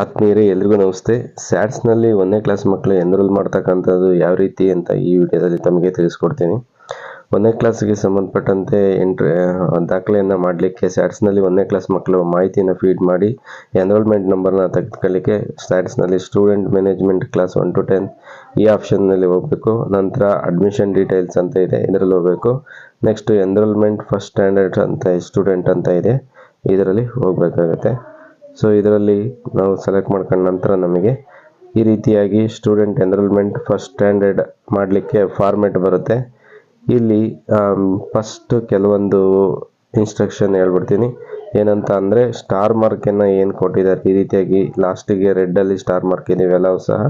ಆತ್ಮೀಯರೇ, ಎಲ್ರಿಗೂ ನಮಸ್ತೆ. ಸ್ಯಾಟ್ಸ್ನಲ್ಲಿ ಒಂದನೇ ಕ್ಲಾಸ್ ಮಕ್ಕಳು ಎನ್ರೋಲ್ ಮಾಡ್ತಕ್ಕಂಥದ್ದು ಯಾವ ರೀತಿ ಅಂತ ಈ ವಿಡಿಯೋದಲ್ಲಿ ತಮಗೆ ತಿಳಿಸ್ಕೊಡ್ತೀನಿ. ಒಂದನೇ ಕ್ಲಾಸ್ಗೆ ಸಂಬಂಧಪಟ್ಟಂತೆ ಎಂಟ್ರಿ ದಾಖಲೆಯನ್ನು ಮಾಡಲಿಕ್ಕೆ ಸ್ಯಾಟ್ಸ್ನಲ್ಲಿ ಒಂದನೇ ಕ್ಲಾಸ್ ಮಕ್ಕಳು ಮಾಹಿತಿಯನ್ನು ಫೀಡ್ ಮಾಡಿ, ಎನ್ರೋಲ್ಮೆಂಟ್ ನಂಬರ್ನ ತೆಗೆದುಕೊಳ್ಳಿಕ್ಕೆ ಸ್ಯಾಟ್ಸ್ನಲ್ಲಿ student management class one to ten ಈ ಆಪ್ಷನ್ನಲ್ಲಿ ಹೋಗಬೇಕು. ನಂತರ ಅಡ್ಮಿಷನ್ ಡೀಟೇಲ್ಸ್ ಅಂತ ಇದೆ, ಇದರಲ್ಲಿ ಹೋಗಬೇಕು. ನೆಕ್ಸ್ಟ್ ಎನ್ರೋಲ್ಮೆಂಟ್ ಫಸ್ಟ್ ಸ್ಟ್ಯಾಂಡರ್ಡ್ ಅಂತ ಸ್ಟೂಡೆಂಟ್ ಅಂತ ಇದೆ, ಇದರಲ್ಲಿ ಹೋಗಬೇಕಾಗುತ್ತೆ. ಸೊ ಇದರಲ್ಲಿ ನಾವು ಸೆಲೆಕ್ಟ್ ಮಾಡ್ಕೊಂಡ ನಂತರ ನಮಗೆ ಈ ರೀತಿಯಾಗಿ ಸ್ಟೂಡೆಂಟ್ ಎನ್ರೋಲ್ಮೆಂಟ್ ಫಸ್ಟ್ ಸ್ಟ್ಯಾಂಡರ್ಡ್ ಮಾಡಲಿಕ್ಕೆ ಫಾರ್ಮೆಟ್ ಬರುತ್ತೆ. ಇಲ್ಲಿ ಫಸ್ಟ್ ಕೆಲವೊಂದು ಇನ್ಸ್ಟ್ರಕ್ಷನ್ ಹೇಳ್ಬಿಡ್ತೀನಿ. ಏನಂತ ಅಂದರೆ ಸ್ಟಾರ್ ಮಾರ್ಕನ್ನು ಏನು ಕೊಟ್ಟಿದ್ದಾರೆ? ಈ ರೀತಿಯಾಗಿ ಲಾಸ್ಟಿಗೆ ರೆಡ್ಡಲ್ಲಿ ಸ್ಟಾರ್ ಮಾರ್ಕ್ ಇವೆಲ್ಲವೂ ಸಹ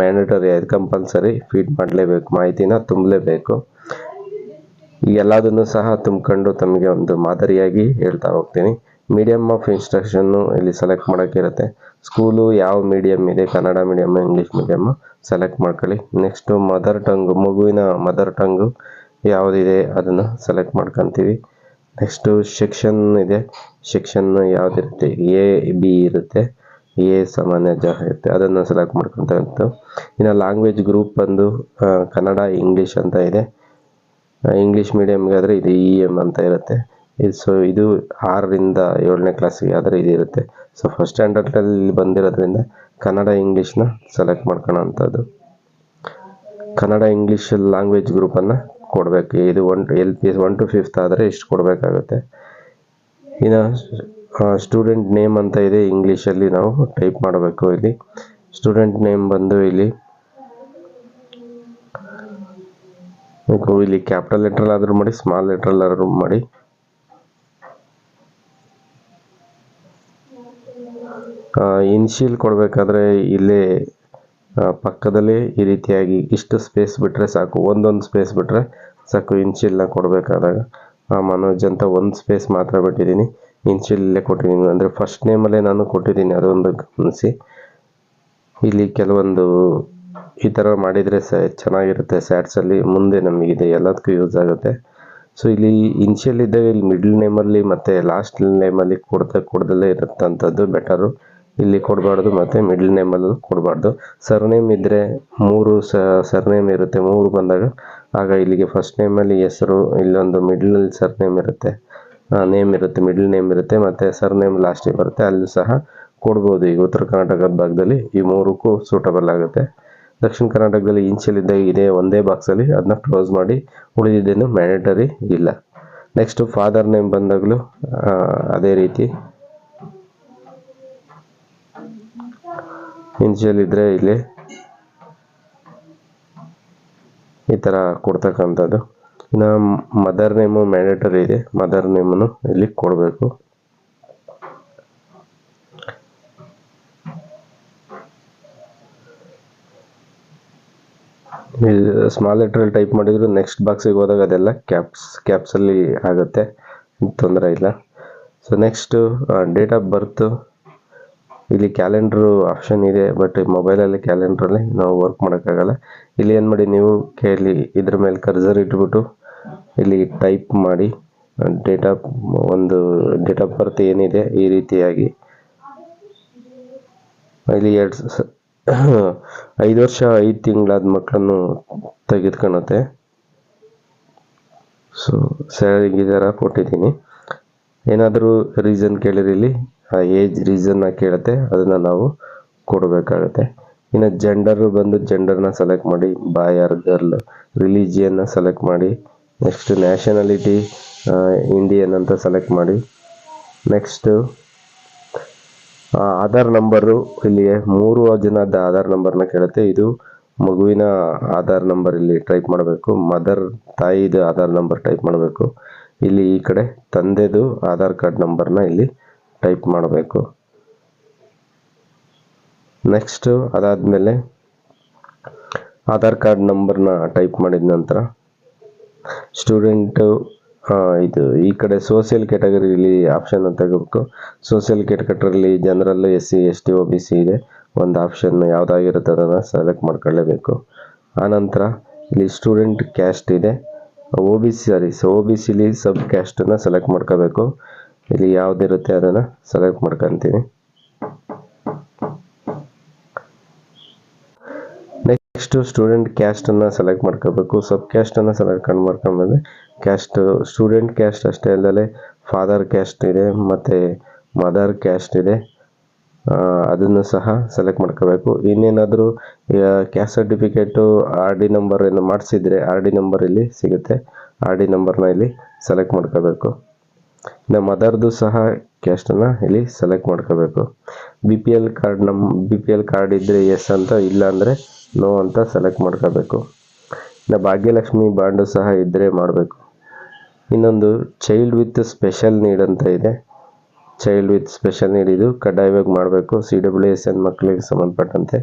ಮ್ಯಾಂಡೇಟರಿ ಆಯ್ತು ಕಂಪಲ್ಸರಿ ಫೀಡ್ ಮಾಡಲೇಬೇಕು, ಮಾಹಿತಿನ ತುಂಬಲೇಬೇಕು. ಎಲ್ಲದನ್ನು ಸಹ ತುಂಬಿಕೊಂಡು ತಮಗೆ ಒಂದು ಮಾದರಿಯಾಗಿ ಹೇಳ್ತಾ ಹೋಗ್ತೀನಿ. ಮೀಡಿಯಮ್ ಆಫ್ ಇನ್ಸ್ಟ್ರಕ್ಷನ್ನು ಇಲ್ಲಿ ಸೆಲೆಕ್ಟ್ ಮಾಡೋಕ್ಕಿರುತ್ತೆ ಸ್ಕೂಲು ಯಾವ ಮೀಡಿಯಮ್ ಇದೆ? Kannada medium English medium select ಮಾಡ್ಕೊಳ್ಳಿ. ನೆಕ್ಸ್ಟು ಮದರ್ ಟಂಗು ಮಗುವಿನ ಮದರ್ ಟಂಗು ಯಾವುದಿದೆ ಅದನ್ನು ಸೆಲೆಕ್ಟ್ ಮಾಡ್ಕೊತೀವಿ. ನೆಕ್ಸ್ಟು ಸೆಕ್ಷನ್ ಇದೆ. ಸೆಕ್ಷನ್ ಯಾವುದಿರುತ್ತೆ? ಎ ಬಿ ಇರುತ್ತೆ. ಎ ಸಾಮಾನ್ಯ ಜ ಇರುತ್ತೆ. ಅದನ್ನು ಸೆಲೆಕ್ಟ್ ಮಾಡ್ಕೊತ ಇನ್ನು ಲ್ಯಾಂಗ್ವೇಜ್ ಗ್ರೂಪ್ ಬಂದು ಕನ್ನಡ ಇಂಗ್ಲೀಷ್ ಅಂತ ಇದೆ. ಇಂಗ್ಲೀಷ್ ಮೀಡಿಯಮ್ಗಾದರೆ ಇದು ಇ ಎಂ ಅಂತ ಇರುತ್ತೆ. ಸೊ ಇದು ಆರರಿಂದ ಏಳನೇ ಕ್ಲಾಸಿಗೆ ಆದರೆ ಇದಿರುತ್ತೆ ಸೊ ಫಸ್ಟ್ ಸ್ಟ್ಯಾಂಡರ್ಡಲ್ಲಿ ಬಂದಿರೋದ್ರಿಂದ ಕನ್ನಡ ಇಂಗ್ಲೀಷ್ನ ಸೆಲೆಕ್ಟ್ ಮಾಡ್ಕೊಳೋಂಥದ್ದು ಕನ್ನಡ ಇಂಗ್ಲೀಷ್ ಲ್ಯಾಂಗ್ವೇಜ್ ಗ್ರೂಪನ್ನು ಕೊಡಬೇಕು. ಇದು one L P S one to fifth ಆದರೆ ಇಷ್ಟು ಕೊಡಬೇಕಾಗುತ್ತೆ. ಇನ್ನು ಸ್ಟೂಡೆಂಟ್ ನೇಮ್ ಅಂತ ಇದೆ ಇಂಗ್ಲೀಷಲ್ಲಿ ನಾವು ಟೈಪ್ ಮಾಡಬೇಕು ಇಲ್ಲಿ. ಸ್ಟೂಡೆಂಟ್ ನೇಮ್ ಬಂದು ಇಲ್ಲಿ ಇಲ್ಲಿ ಕ್ಯಾಪಿಟಲ್ ಲೆಟ್ರಲ್ ಆದರೂ ಮಾಡಿ ಸ್ಮಾಲ್ ಲೆಟ್ರಲ್ಲಿ ಆದರೂ ಮಾಡಿ ಇನ್ಶಿಯಲ್ ಕೊಡಬೇಕಾದ್ರೆ ಇಲ್ಲೇ ಪಕ್ಕದಲ್ಲೇ ಈ ರೀತಿಯಾಗಿ ಇಷ್ಟು ಸ್ಪೇಸ್ ಬಿಟ್ಟರೆ ಸಾಕು. ಒಂದೊಂದು ಸ್ಪೇಸ್ ಬಿಟ್ಟರೆ ಸಾಕು ಇನ್ಶಿಯಲ್ನ ಕೊಡಬೇಕಾದಾಗ. ಮನೋಜ್ ಅಂತ ಒಂದು ಸ್ಪೇಸ್ ಮಾತ್ರ ಬಿಟ್ಟಿದ್ದೀನಿ. ಇನ್ಶಿಯಲ್ ಇಲ್ಲೇ ಕೊಟ್ಟಿದ್ದೀನಿ. ಅಂದರೆ ಫಸ್ಟ್ ನೇಮಲ್ಲೇ ನಾನು ಕೊಟ್ಟಿದ್ದೀನಿ. ಅದೊಂದು ಗಮನಿಸಿ. ಇಲ್ಲಿ ಕೆಲವೊಂದು ಈ ಥರ ಮಾಡಿದರೆ ಸ, ಚೆನ್ನಾಗಿರುತ್ತೆ. ಸ್ಯಾಟ್ಸಲ್ಲಿ ಮುಂದೆ ನಮಗಿದೆ. ಎಲ್ಲದಕ್ಕೂ ಯೂಸ್ ಆಗುತ್ತೆ. ಸೊ ಇಲ್ಲಿ ಇನ್ಷಿಯಲ್ ಇದ್ದಾಗ ಇಲ್ಲಿ ಮಿಡ್ಲ್ ನೇಮಲ್ಲಿ ಮತ್ತು ಲಾಸ್ಟ್ ನೇಮಲ್ಲಿ ಕೊಡ್ತಾ, ಕೊಡ್ದಲ್ಲೇ ಇರುತ್ತಂಥದ್ದು ಬೆಟರು ಇಲ್ಲಿ ಕೊಡಬಾರ್ದು, ಮತ್ತು ಮಿಡ್ಲ್ ನೇಮಲ್ಲೂ ಕೊಡಬಾರ್ದು. ಸರ್ನೇಮ್ ಇದ್ದರೆ ಮೂರು ಸರ್ನೇಮ್ ಇರುತ್ತೆ, ಮೂರು ಬಂದಾಗ. ಆಗ ಇಲ್ಲಿಗೆ ಫಸ್ಟ್ ನೇಮಲ್ಲಿ ಹೆಸರು, ಇಲ್ಲೊಂದು ಮಿಡ್ಲಲ್ಲಿ ಸರ್ನೇಮ್ ಇರುತ್ತೆ. ನೇಮ್ ಇರುತ್ತೆ ಮಿಡ್ಲ್ ನೇಮ್ ಇರುತ್ತೆ, ಮತ್ತು ಸರ್ನೇಮ್ ಲಾಸ್ಟಿಗೆ ಬರುತ್ತೆ. ಅಲ್ಲಿ ಸಹ ಕೊಡ್ಬೋದು. ಈಗ ಉತ್ತರ ಕರ್ನಾಟಕದ ಭಾಗದಲ್ಲಿ ಈ ಮೂರಕ್ಕೂ ಸೂಟಬಲ್ ಆಗುತ್ತೆ. ದಕ್ಷಿಣ ಕರ್ನಾಟಕದಲ್ಲಿ ಇದೆ ಇದೇ ಒಂದೇ ಬಾಕ್ಸಲ್ಲಿ ಅದನ್ನ ಕ್ಲೋಸ್ ಮಾಡಿ ಉಳಿದಿದ್ದೇನು ಮ್ಯಾಂಡೇಟರಿ ಇಲ್ಲ. ನೆಕ್ಸ್ಟು ಫಾದರ್ ನೇಮ್ ಬಂದಾಗಲೂ ಅದೇ ರೀತಿ ಇನ್ಷಿಯಲ್ ಇದ್ರೆ ಇಲ್ಲಿ ಈ ಥರ ಕೊಡ್ತಕ್ಕಂಥದ್ದು. ಇನ್ನು ಮದರ್ ನೇಮು ಮ್ಯಾಂಡೇಟರಿ ಇದೆ. ಮದರ್ ನೇಮನ್ನು ಇಲ್ಲಿ ಕೊಡಬೇಕು. ಸ್ಮಾಲ್ ಲೆಟ್ರಲ್ಲಿ ಟೈಪ್ ಮಾಡಿದ್ರು ನೆಕ್ಸ್ಟ್ ಬಾಕ್ಸಿಗೆ ಹೋದಾಗ ಅದೆಲ್ಲ ಕ್ಯಾಪ್ಸ್ ಕ್ಯಾಪ್ಸಲ್ಲಿ ಆಗುತ್ತೆ. ತೊಂದರೆ ಇಲ್ಲ. So next date of birth ಇಲ್ಲಿ ಕ್ಯಾಲೆಂಡ್ರು ಆಪ್ಷನ್ ಇದೆ ಬಟ್ ಮೊಬೈಲಲ್ಲಿ ಕ್ಯಾಲೆಂಡ್ರಲ್ಲಿ ನಾವು ವರ್ಕ್ ಮಾಡೋಕ್ಕಾಗಲ್ಲ. ಇಲ್ಲಿ ಏನು ಮಾಡಿ ನೀವು ಕೇಳಿ, ಇದ್ರ ಮೇಲೆ ಕರ್ಸರ್ ಇಟ್ಬಿಟ್ಟು ಇಲ್ಲಿ ಟೈಪ್ ಮಾಡಿ ಡೇಟ್ ಆಫ್ ಒಂದು ಡೇಟ್ ಆಫ್ ಬರ್ತ್ ಏನಿದೆ, ಈ ರೀತಿಯಾಗಿ. ಇಲ್ಲಿ ಎರಡು ಐದು ವರ್ಷ, ಐದು ತಿಂಗಳಾದ ಮಕ್ಕಳನ್ನು ತೆಗೆದುಕೊಳ್ಳುತ್ತೆ ಸೊ ಸ್ಯಾಲರಿ ಥರ ಕೊಟ್ಟಿದ್ದೀನಿ. ಏನಾದರೂ ರೀಸನ್ ಕೇಳಿರಿ ಇಲ್ಲಿ, ಆ ಏಜ್ ರೀಸನ್ನ ಕೇಳುತ್ತೆ, ಅದನ್ನು ನಾವು ಕೊಡಬೇಕಾಗುತ್ತೆ. ಇನ್ನು ಜೆಂಡರು ಬಂದು ಜೆಂಡರ್ನ ಸೆಲೆಕ್ಟ್ ಮಾಡಿ ಬಾಯ್ ಆರ್ ಗರ್ಲ್ ರಿಲಿಜಿಯನ್ನ ಸೆಲೆಕ್ಟ್ ಮಾಡಿ ನೆಕ್ಸ್ಟ್ ನ್ಯಾಷನಾಲಿಟಿ ಇಂಡಿಯನ್ ಅಂತ ಸೆಲೆಕ್ಟ್ ಮಾಡಿ ನೆಕ್ಸ್ಟು ಆಧಾರ್ ನಂಬರು ಇಲ್ಲಿ ಮೂರು ಜನದ ಆಧಾರ್ ನಂಬರ್ನ ಕೇಳುತ್ತೆ. ಇದು ಮಗುವಿನ ಆಧಾರ್ ನಂಬರ್ ಇಲ್ಲಿ ಟೈಪ್ ಮಾಡಬೇಕು ಮದರ್ ತಾಯಿದು ಆಧಾರ್ ನಂಬರ್ ಟೈಪ್ ಮಾಡಬೇಕು. ಇಲ್ಲಿ ಈ ಕಡೆ ತಂದೆದು ಆಧಾರ್ ಕಾರ್ಡ್ ನಂಬರ್ನ ಇಲ್ಲಿ ಟೈಪ್ ಮಾಡಬೇಕು. ನೆಕ್ಸ್ಟು ಅದಾದಮೇಲೆ ಆಧಾರ್ ಕಾರ್ಡ್ ನಂಬರ್ನ ಟೈಪ್ ಮಾಡಿದ ನಂತರ ಸ್ಟೂಡೆಂಟು ಇದು ಈ ಕಡೆ ಸೋಷಿಯಲ್ ಕ್ಯಾಟಗರಿಲಿ ಆಪ್ಷನ್ ತೆಗೋಬೇಕು social ಕ್ಯಾಟಗರಿಲಿ general S C S T O B C ಇದೆ. ಒಂದು ಆಪ್ಷನ್ ಯಾವುದಾಗಿರುತ್ತೆ ಅದನ್ನು ಸೆಲೆಕ್ಟ್ ಮಾಡ್ಕೊಳ್ಳೇಬೇಕು. ಆನಂತರ ಇಲ್ಲಿ ಸ್ಟೂಡೆಂಟ್ ಕ್ಯಾಸ್ಟ್ ಇದೆ. O B C sorry so O B ಸಿಲಿ sub ಕ್ಯಾಸ್ಟನ್ನು ಸೆಲೆಕ್ಟ್ ಮಾಡ್ಕೋಬೇಕು. ಇಲ್ಲಿ ಯಾವುದಿರುತ್ತೆ ಅದನ್ನು ಸೆಲೆಕ್ಟ್ ಮಾಡ್ಕೊತೀನಿ. ನೆಕ್ಸ್ಟು ಸ್ಟೂಡೆಂಟ್ ಕ್ಯಾಸ್ಟನ್ನು ಸೆಲೆಕ್ಟ್ ಮಾಡ್ಕೋಬೇಕು. ಸಬ್ ಕ್ಯಾಸ್ಟನ್ನು ಸೆಲೆಕ್ಟ್ ಮಾಡ್ಕೊಂಡ್ಮೇಲೆ ಕ್ಯಾಸ್ಟ್ ಸ್ಟೂಡೆಂಟ್ ಕ್ಯಾಸ್ಟ್ ಅಷ್ಟೇ ಅಲ್ಲದೆ ಫಾದರ್ ಕ್ಯಾಸ್ಟ್ ಇದೆ, ಮತ್ತು ಮದರ್ ಕ್ಯಾಸ್ಟ್ ಇದೆ. ಅದನ್ನು ಸಹ ಸೆಲೆಕ್ಟ್ ಮಾಡ್ಕೋಬೇಕು. ಇನ್ನೇನಾದರೂ caste certificate R D number ಏನು ಮಾಡಿಸಿದರೆ ಆರ್ ಡಿ ನಂಬರ್ ಇಲ್ಲಿ ಸಿಗುತ್ತೆ. ಆರ್ ಡಿ ನಂಬರ್ನ ಇಲ್ಲಿ ಸೆಲೆಕ್ಟ್ ಮಾಡ್ಕೋಬೇಕು. ನಮ್ಮ ಮದರ್ದು ಸಹ ಕ್ಯಾಸ್ಟನ್ನು ಇಲ್ಲಿ ಸೆಲೆಕ್ಟ್ ಮಾಡ್ಕೋಬೇಕು. ಬಿ ಪಿ ಎಲ್ ಕಾರ್ಡ್ ನಮ್ಮ ಬಿ ಪಿ ಎಲ್ ಕಾರ್ಡ್ ಇದ್ದರೆ ಎಸ್ ಅಂತ, ಇಲ್ಲ ಅಂದರೆ ನೋ ಅಂತ ಸೆಲೆಕ್ಟ್ ಮಾಡ್ಕೋಬೇಕು. ಇನ್ನು ಭಾಗ್ಯಲಕ್ಷ್ಮಿ ಬಾಂಡು ಸಹ ಇದ್ದರೆ ಮಾಡಬೇಕು. ಇನ್ನೊಂದು ಚೈಲ್ಡ್ ವಿತ್ ಸ್ಪೆಷಲ್ ನೀಡ್ ಅಂತ ಇದೆ. ಚೈಲ್ಡ್ ವಿತ್ ಸ್ಪೆಷಲ್ ನೀಡ್ ಇದು ಕಡ್ಡಾಯವಾಗಿ ಮಾಡಬೇಕು. ಸಿ ಡಬ್ಲ್ಯೂ ಎಸ್ ಎನ್ ಮಕ್ಕಳಿಗೆ ಸಂಬಂಧಪಟ್ಟಂತೆ.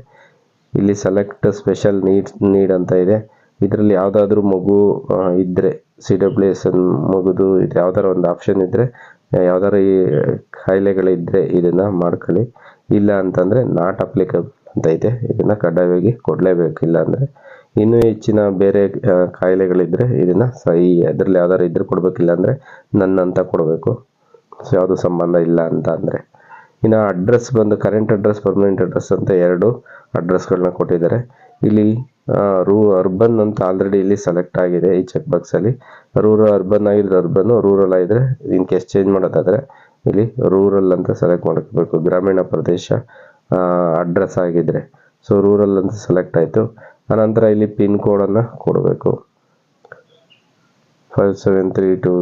ಇಲ್ಲಿ ಸೆಲೆಕ್ಟ್ ಸ್ಪೆಷಲ್ ನೀಡ್ ನೀಡ್ ಅಂತ ಇದೆ. ಇದರಲ್ಲಿ ಯಾವುದಾದ್ರೂ ಮಗು ಇದ್ದರೆ ಸಿ ಡಬ್ಲ್ಯೂ ಎಸ್ ಎನ್ ಮಗುದು ಇದು ಯಾವ್ದಾರ ಒಂದು ಆಪ್ಷನ್ ಇದ್ದರೆ ಯಾವ್ದಾರ ಈ ಕಾಯಿಲೆಗಳಿದ್ದರೆ ಇದನ್ನು ಮಾಡ್ಕೊಳ್ಳಿ. ಇಲ್ಲ ಅಂತಂದರೆ ನಾಟ್ ಅಪ್ಲಿಕಬಲ್ ಅಂತ ಇದೆ. ಇದನ್ನು ಕಡ್ಡಾಯವಾಗಿ ಕೊಡಲೇಬೇಕು. ಇಲ್ಲ ಅಂದರೆ ಇನ್ನೂ ಹೆಚ್ಚಿನ ಬೇರೆ ಕಾಯಿಲೆಗಳಿದ್ದರೆ ಇದನ್ನು ಸಹಿ, ಅದರಲ್ಲಿ ಯಾವ್ದಾರು ಇದ್ರೆ ಕೊಡಬೇಕಿಲ್ಲ ಅಂದರೆ ನನ್ನ ಅಂತ ಕೊಡಬೇಕು. ಯಾವುದು ಸಂಬಂಧ ಇಲ್ಲ ಅಂತ ಅಂದರೆ, ಇನ್ನು ಅಡ್ರೆಸ್ ಬಂದು ಕರೆಂಟ್ ಅಡ್ರೆಸ್ ಪರ್ಮನೆಂಟ್ ಅಡ್ರೆಸ್ ಅಂತ ಎರಡು ಅಡ್ರೆಸ್ಗಳನ್ನ ಕೊಟ್ಟಿದ್ದಾರೆ. ಇಲ್ಲಿ ರೂ ಅರ್ಬನ್ ಅಂತ ಆಲ್ರೆಡಿ ಇಲ್ಲಿ ಸೆಲೆಕ್ಟ್ ಆಗಿದೆ ಈ ಚೆಕ್ ಬಾಕ್ಸಲ್ಲಿ ರೂರಲ್ ಅರ್ಬನ್ ಆಗಿದ್ರೆ ಅರ್ಬನ್ನು ರೂರಲ್ ಆಗಿದ್ರೆ ಇನ್ ಕೇಸ್ ಚೇಂಜ್ ಮಾಡೋದಾದರೆ ಇಲ್ಲಿ ರೂರಲ್ ಅಂತ ಸೆಲೆಕ್ಟ್ ಮಾಡ್ಕೋಬೇಕು. ಗ್ರಾಮೀಣ ಪ್ರದೇಶ ಅಡ್ರೆಸ್ ಆಗಿದ್ರೆ. ಸೊ ರೂರಲ್ ಅಂತ ಸೆಲೆಕ್ಟ್ ಆಯಿತು. ಆನಂತರ ಇಲ್ಲಿ ಪಿನ್ ಕೋಡನ್ನು ಕೊಡಬೇಕು. ಫೈವ್ ಸೆವೆನ್ ತ್ರೀ ಟು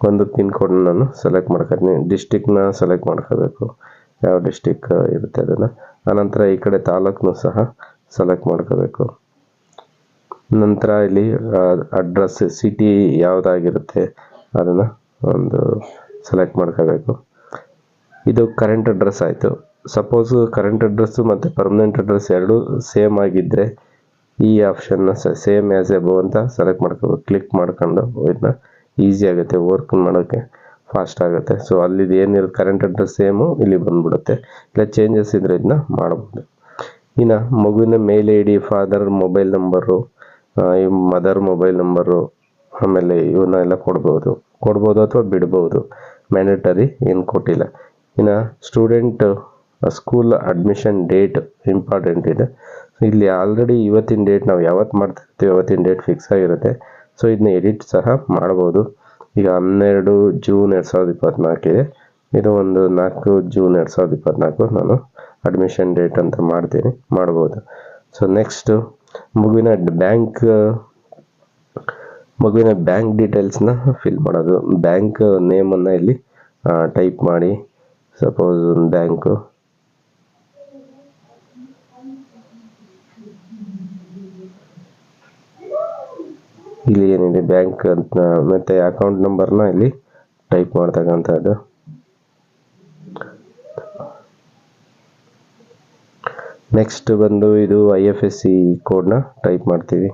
ಒಂದು ಪಿನ್ ಕೋಡ್ ನಾನು ಸೆಲೆಕ್ಟ್ ಮಾಡ್ಕೊತೀನಿ. ಡಿಸ್ಟಿಕ್ನ ಸೆಲೆಕ್ಟ್ ಮಾಡ್ಕೋಬೇಕು. ಯಾವ ಡಿಸ್ಟಿಕ್ ಇರುತ್ತೆ ಅದನ್ನು. ಆನಂತರ ಈ ಕಡೆ ತಾಲೂಕ್ನು ಸಹ ಸೆಲೆಕ್ಟ್ ಮಾಡ್ಕೋಬೇಕು. ನಂತರ ಇಲ್ಲಿ ಅಡ್ರೆಸ್ ಸಿಟಿ ಯಾವುದಾಗಿರುತ್ತೆ ಅದನ್ನು ಒಂದು ಸೆಲೆಕ್ಟ್ ಮಾಡ್ಕೋಬೇಕು. ಇದು ಕರೆಂಟ್ ಅಡ್ರೆಸ್ ಆಯಿತು. ಸಪೋಸ್ ಕರೆಂಟ್ ಅಡ್ರೆಸ್ಸು ಮತ್ತು ಪರ್ಮನೆಂಟ್ ಅಡ್ರೆಸ್ ಎರಡೂ ಸೇಮ್ ಆಗಿದ್ದರೆ ಈ ಆಪ್ಷನ್ನ ಸೇಮ್ ಆ್ಯಸ್ ಎಬೋ ಅಂತ ಸೆಲೆಕ್ಟ್ ಮಾಡ್ಕೋಬೇಕು ಕ್ಲಿಕ್ ಮಾಡ್ಕೊಂಡು ಇದನ್ನ ಈಸಿ ಆಗುತ್ತೆ ವರ್ಕ್ ಮಾಡೋಕ್ಕೆ ಫಾಸ್ಟ್ ಆಗುತ್ತೆ. ಸೊ ಅಲ್ಲಿದು ಏನಿರುತ್ತೆ ಕರೆಂಟ್ ಅಡ್ರೆಸ್ ಸೇಮು ಇಲ್ಲಿ ಬಂದ್ಬಿಡುತ್ತೆ. ಇಲ್ಲ ಚೇಂಜಸ್ ಇದ್ರೆ ಇದನ್ನ ಮಾಡ್ಬೋದು. ಇನ್ನು ಮಗುವಿನ mail I D father mobile number mother mobile number ಆಮೇಲೆ ಇವನ್ನೆಲ್ಲ ಕೊಡ್ಬೋದು. ಕೊಡ್ಬೋದು ಅಥವಾ ಬಿಡ್ಬೋದು. ಮ್ಯಾಂಡೇಟರಿ ಏನು ಕೊಟ್ಟಿಲ್ಲ. ಇನ್ನು student school admission date important ಇದೆ. ಇಲ್ಲಿ ಆಲ್ರೆಡಿ ಇವತ್ತಿನ ಡೇಟ್ ನಾವು ಯಾವತ್ತು ಮಾಡ್ತಿರ್ತೀವಿ, ಅವತ್ತಿನ ಡೇಟ್ ಫಿಕ್ಸ್ ಆಗಿರುತ್ತೆ. ಸೊ ಇದನ್ನ ಎಡಿಟ್ ಸಹ ಮಾಡ್ಬೋದು. ಈಗ ಹನ್ನೆರಡು ಜೂನ್ ಎರಡು ಸಾವಿರದ ಇಪ್ಪತ್ತ್ನಾಲ್ಕಿದೆ ಇದು. ಒಂದು ನಾಲ್ಕು ಜೂನ್ ಎರಡು ಸಾವಿರದ ಇಪ್ಪತ್ತ್ನಾಲ್ಕು ನಾನು ಅಡ್ಮಿಷನ್ ಡೇಟ್ ಅಂತ ಮಾಡ್ತೀನಿ, ಮಾಡ್ಬೋದು. ಸೊ ನೆಕ್ಸ್ಟು ಮಗುವಿನ ಬ್ಯಾಂಕ್ ಮಗುವಿನ ಬ್ಯಾಂಕ್ ಡೀಟೇಲ್ಸ್ನ ಫಿಲ್ ಮಾಡೋದು. ಬ್ಯಾಂಕ್ ನೇಮನ್ನು ಇಲ್ಲಿ ಟೈಪ್ ಮಾಡಿ. ಸಪೋಸ್ ಒಂದು ಬ್ಯಾಂಕು ಇಲ್ಲಿ ಏನಿದೆ ಬ್ಯಾಂಕ್ ಅಂತ ಮತ್ತು ಅಕೌಂಟ್ ನಂಬರ್ನ ಇಲ್ಲಿ ಟೈಪ್ ಮಾಡ್ತಕ್ಕಂಥದ್ದು. ನೆಕ್ಸ್ಟ್ ಬಂದು ಇದು ಐ ಎಫ್ ಎಸ್ ಸಿ ಕೋಡ್ನ ಟೈಪ್ ಮಾಡ್ತೀವಿ.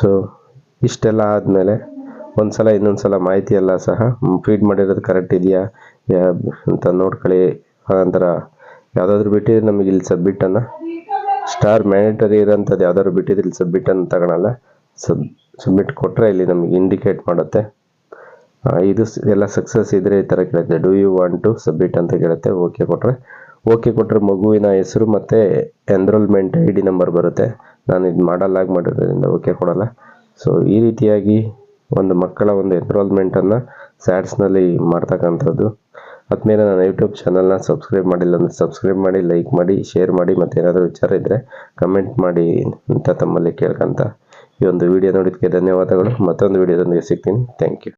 ಸೊ ಇಷ್ಟೆಲ್ಲ ಆದಮೇಲೆ ಒಂದ್ಸಲ ಇನ್ನೊಂದ್ಸಲ ಮಾಹಿತಿ ಎಲ್ಲ ಸಹ ಫೀಡ್ ಮಾಡಿರೋದು ಕರೆಕ್ಟ್ ಇದೆಯಾ ಅಂತ ನೋಡ್ಕೊಳ್ಳಿ. ಆನಂತರ ಯಾವುದಾದ್ರೂ ಬಿಟ್ಟಿದ್ರೆ ನಮಗೆ ಇಲ್ಲಿ ಸಬ್ಮಿಟನ್ನು ಸ್ಟಾರ್ ಮ್ಯಾನಿಟರಿ ಇರೋಂಥದ್ದು ಯಾವ್ದಾದ್ರು ಬಿಟ್ಟಿದ್ರೆ ಇಲ್ಲಿ ಸಬ್ಮಿಟನ್ನು ತಗೊಳಲ್ಲ. ಸಬ್ ಸಬ್ಮಿಟ್ ಕೊಟ್ಟರೆ ಇಲ್ಲಿ ನಮಗೆ ಇಂಡಿಕೇಟ್ ಮಾಡುತ್ತೆ. ಇದು ಎಲ್ಲ ಸಕ್ಸಸ್ ಇದ್ರೆ ಈ ಥರ ಕೇಳುತ್ತೆ. Do you want to submit ಅಂತ ಕೇಳುತ್ತೆ. ಓಕೆ ಕೊಟ್ಟರೆ ಓಕೆ ಕೊಟ್ಟರೆ ಮಗುವಿನ ಹೆಸರು ಮತ್ತು ಎನ್ರೋಲ್ಮೆಂಟ್ ಐ ಡಿ ನಂಬರ್ ಬರುತ್ತೆ. ನಾನು ಇದು ಮಾಡಲ್ಲಾಗಿ ಮಾಡಿರೋದ್ರಿಂದ ಓಕೆ ಕೊಡಲ್ಲ. ಸೊ ಈ ರೀತಿಯಾಗಿ ಒಂದು ಮಕ್ಕಳ ಒಂದು ಎನ್ರೋಲ್ಮೆಂಟನ್ನು ಸ್ಯಾಡ್ಸ್ನಲ್ಲಿ ಮಾಡ್ತಕ್ಕಂಥದ್ದು. ಅದ್ಮೇಲೆ ನನ್ನ ಯೂಟ್ಯೂಬ್ ಚಾನಲ್ನ ಸಬ್ಸ್ಕ್ರೈಬ್ ಮಾಡಿಲ್ಲ ಅಂದರೆ ಸಬ್ಸ್ಕ್ರೈಬ್ ಮಾಡಿ, ಲೈಕ್ ಮಾಡಿ, ಶೇರ್ ಮಾಡಿ ಮತ್ತು ಏನಾದರೂ ವಿಚಾರ ಇದ್ದರೆ ಕಮೆಂಟ್ ಮಾಡಿ ಅಂತ ತಮ್ಮಲ್ಲಿ ಕೇಳ್ಕೊಂತ ಈ ಒಂದು ವಿಡಿಯೋ ನೋಡಿದ್ದಕ್ಕೆ ಧನ್ಯವಾದಗಳು. ಮತ್ತೊಂದು ವಿಡಿಯೋದೊಂದಿಗೆ ಸಿಗ್ತೀನಿ. Thank you